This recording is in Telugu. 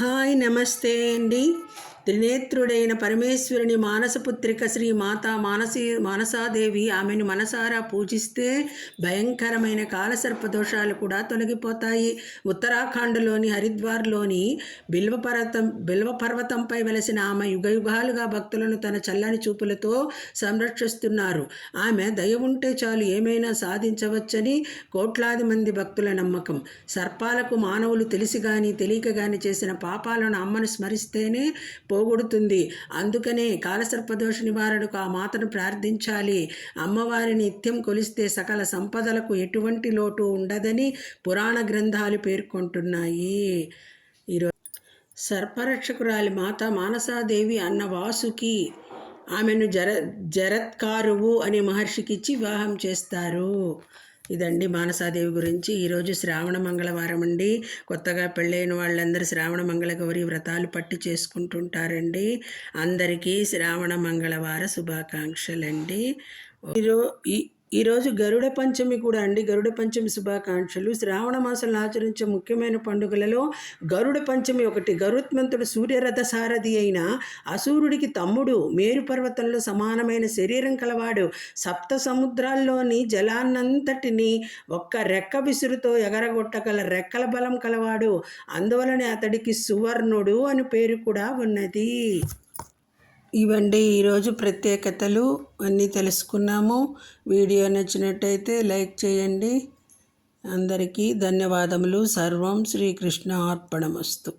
హాయ్ నమస్తే అండి. త్రినేత్రుడైన పరమేశ్వరుని మానసపుత్రిక శ్రీ మాత మానసీ మానసాదేవి ఆమెను మనసారా పూజిస్తే భయంకరమైన కాలసర్ప దోషాలు కూడా తొలగిపోతాయి. ఉత్తరాఖండ్లోని హరిద్వార్లోని బిల్వపర్వతం బిల్వపర్వతంపై వెలసిన ఆమె యుగయుగాలుగా భక్తులను తన చల్లని చూపులతో సంరక్షిస్తున్నారు. ఆమె దయ ఉంటే చాలు ఏమైనా సాధించవచ్చని కోట్లాది మంది భక్తుల నమ్మకం. సర్పాలకు మానవులు తెలిసి కానీ తెలియక కానీ చేసిన పాపాలను అమ్మను స్మరిస్తేనే పోగొడుతుంది. అందుకనే కాలసర్పదోష నివారణకు ఆ మాతను ప్రార్థించాలి. అమ్మవారిని నిత్యం కొలిస్తే సకల సంపదలకు ఎటువంటి లోటు ఉండదని పురాణ గ్రంథాలు పేర్కొంటున్నాయి. ఈరోజు సర్పరక్షకురాలి మాత మానసాదేవి అన్న వాసుకి ఆమెను జర జరత్కారువు అనే మహర్షికిచ్చి వివాహం చేస్తారు. ఇదండి మానసాదేవి గురించి. ఈరోజు శ్రావణ మంగళవారం అండి. కొత్తగా పెళ్ళైన వాళ్ళందరూ శ్రావణ మంగళ గౌరి వ్రతాలు పట్టి చేసుకుంటుంటారండి. అందరికీ శ్రావణ మంగళవార శుభాకాంక్షలండి. ఈరో ఈ ఈరోజు గరుడ పంచమి కూడా అండి. గరుడ పంచమి శుభాకాంక్షలు. శ్రావణ మాసంలో ఆచరించే ముఖ్యమైన పండుగలలో గరుడ పంచమి ఒకటి. గరుత్మంతుడు సూర్యరథ సారథి అయిన అసూరుడికి తమ్ముడు. మేరు పర్వతంలో సమానమైన శరీరం కలవాడు. సప్త సముద్రాల్లోని జలాన్నంతటిని ఒక్క రెక్క విసురుతో ఎగరగొట్టగల రెక్కల బలం కలవాడు. అందువలనే అతడికి సువర్ణుడు అని పేరు కూడా ఉన్నది. ఇవండి ఈరోజు ప్రత్యేకతలు అన్నీ తెలుసుకున్నాము. వీడియో నచ్చినట్టయితే లైక్ చేయండి. అందరికీ ధన్యవాదములు. సర్వం శ్రీకృష్ణ అర్పణమస్తు.